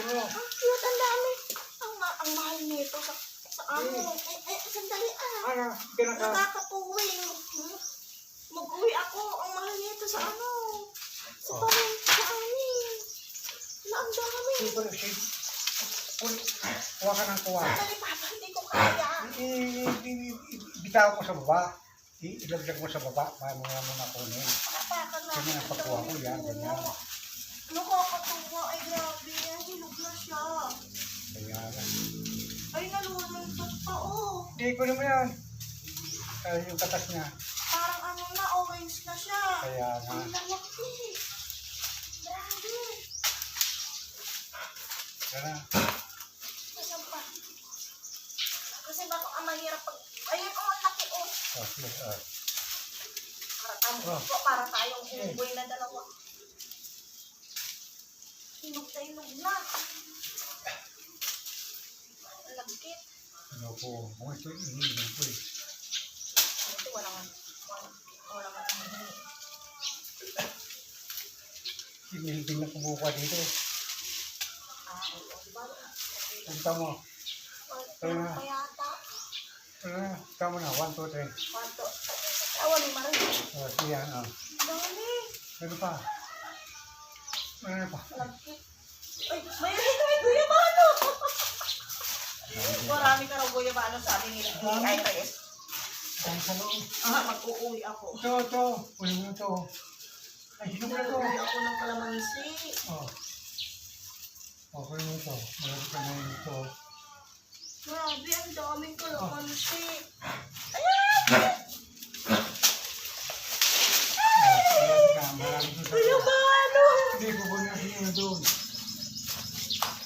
siguro. Ang cute, ang dami. Ang, ma ang mahal nito sa, sa ano. Eh, eh, sandali ah. Ano, pinaka... Nakakapuwing. Hmm? Mag-uwi ako. Ang mahal nito sa ano. Sa Oh. parang sa amin. Wala, ang dami. Sig- Ul- Kuha ka ng kuha. Sandali, Papa, hindi ko kaya. Bitaw ko sa baba. Ilagdag mo sa baba. Paano nga mo nakunin? Patakan na. Ganyan ang pagkuha ko, yan, ganyan. Nakakatuwa. Ay, grabe. Hinog na siya. Kaya. Ay, naluluntot pa, oh. Hindi ko naman yan. Kaya yung katas niya. Parang ano na, orange na siya. Kaya nga. Ang. Grabe. Kaya Asan pa? Kasi baka ang mahirap pag... Ayun, oh, ang laki, oh. Oh, sige, oh. Para tayong, Oh. para tayong hunggoy na dalawa. Hinog na hinog na. Ang lagkit. Ano po? Kung ito, iniinom ko eh. Ito, walang... walang- Walang ano. Na kumukuha dito. Ah, oo, diba? Punta mo. Pa yata. Ano na? Tama na. One, two, three. Kwanto. Awan ni Marie. Oh, sige yan. Oh. Dali. Ano pa? Ano pa? Ay, may may guyabano. Marami ka raw guyabano sabi nila. Ay, Reyes. Ang sa loob. Ah, mag-uuwi ako. Ito, ito. Kunin mo ito. Ay, hinog na ito. Uuwi ako ng kalamansi. Oh. Oh, kunin mo ito. Marami ka na yun ito. Grabe, ang daming kalamansi. Ayan! Oh, sa loob. Guyabano! Hindi, kukunin natin yun doon.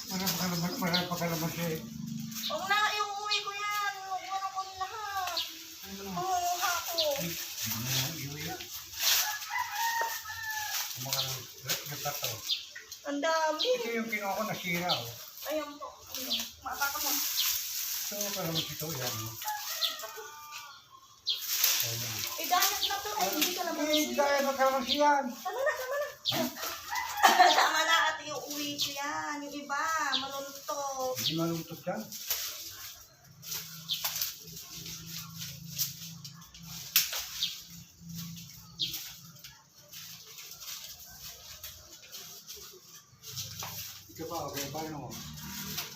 Marami ka naman, marami pa ka naman siya. eh. Huwag na, iuwi ko yan. Huwag mo na ko lahat. Na? Pangunguha ko. Ay, ano na yung iuwi? Kumaka ng replato. Ang dami. Ito yung kinuha ko na sira. Oh. Ayan po. Ayun. Mataka mo. Ito, kalaman ito yan. oh. Ayan. Eh, dahil na to. Ay, hindi Eh, kalamansi. dahil magkalaman siyan. Tama na, tama na. tama na at iuwi ko yan. Yung iba, maluntok. Hindi malungkot yan. Pa, okay ba no?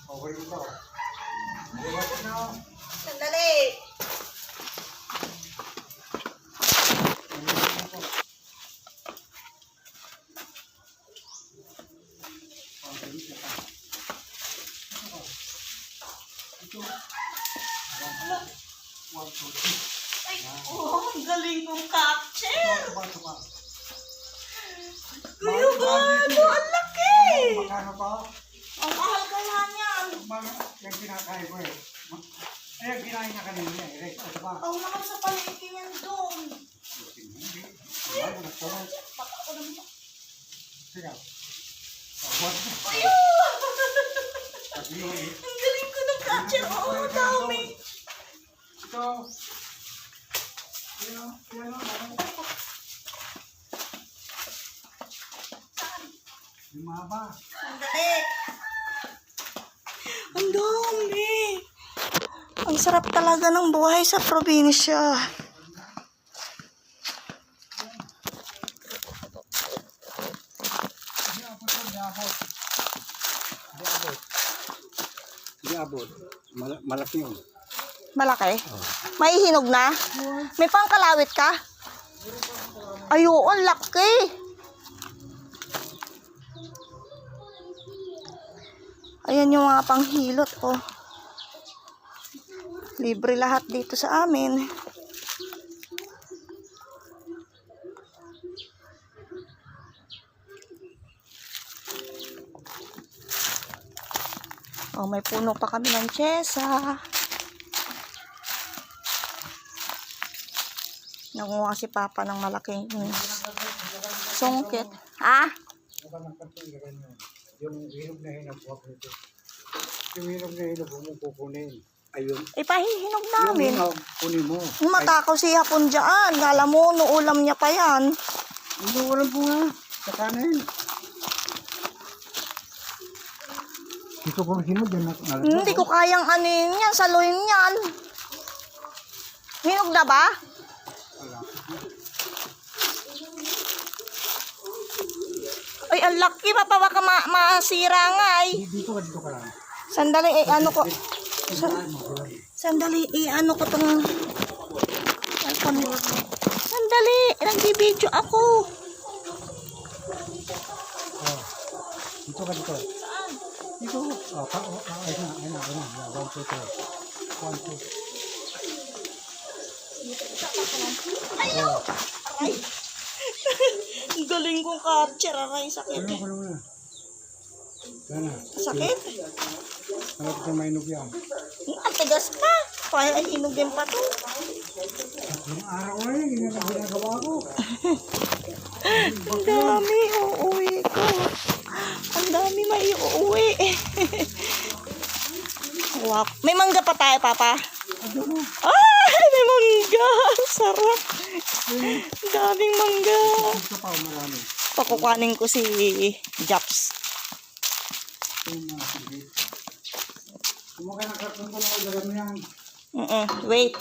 Okay mo ka. Okay na. Sandali. Ay, oh, galing mong capture. Tuba, tuba. Kuya Bano, ang laki. Pa? Ang mahal kaya niyan. Mga, yung kinakain ko eh. Ay, yung kinain niya kanina eh. Rex, ito ba? Ang mahal sa palengke niyan doon. Hindi. Ay. Baka ako naman. Sige. Two, Ayun! eh. Ang galing ko ng capture. Oo, ang dami. Ito. Yan o, yan o, mahaba. Sandali. Ang dami. Ang sarap talaga ng buhay sa probinsya. Hindi abot ko, hindi abot. Hindi abot. Hindi abot. Mal- malaki yun. Malaki? May hinog na? May pangkalawit ka? Ay, oo, ang laki. Ayan yung mga panghilot, oh. Libre lahat dito sa amin. Oh, may puno pa kami ng tsesa. Nanguha si Papa ng malaking sungkit. Ha? Yung hinog na hinog, huwag nito. Yung hinog na hinog, huwag mong kukunin. Ayun. Ipahihinog Yung namin. hinog, kunin mo. Yung matakaw si Hapon dyan. Kala mo, ulam niya pa yan. Hindi, walang bunga. Sa kanin. Ito kung sino dyan na nalag. Hindi ko kayang yun yan, saluhin yan. Hinog na ba? Ang laki pa pa baka ma masira nga ay. Dito ka, dito ka lang. Sandali, eh, ano ko. Sa- sandali, eh, ano ko tong... Sandali, nag-video ako. Oh. Dito ka, dito. Saan? Dito. Oh, pa, oh, oh, ayun na, ayun na, ayun na. Yeah, one, two, three. One, two. Ayaw! Aray! Ang galing kong capture, aray, sakit. Ano, ano na. Yan na. Sakit? Malapit na mainog yan. Ang tigas pa. Kaya hinugin pa to. Yung araw na yun, yun ang ginagawa ko. Ang dami, uuwi ko. Ang dami may uuwi. wow. May mangga pa tayo, Papa. Ay, may mangga. Sarap. Ang daming mangga. Ito pa, marami. Pakukuhanin ko si Japs. Kung ka ng karton ko na udagan mo yan. Mm Wait.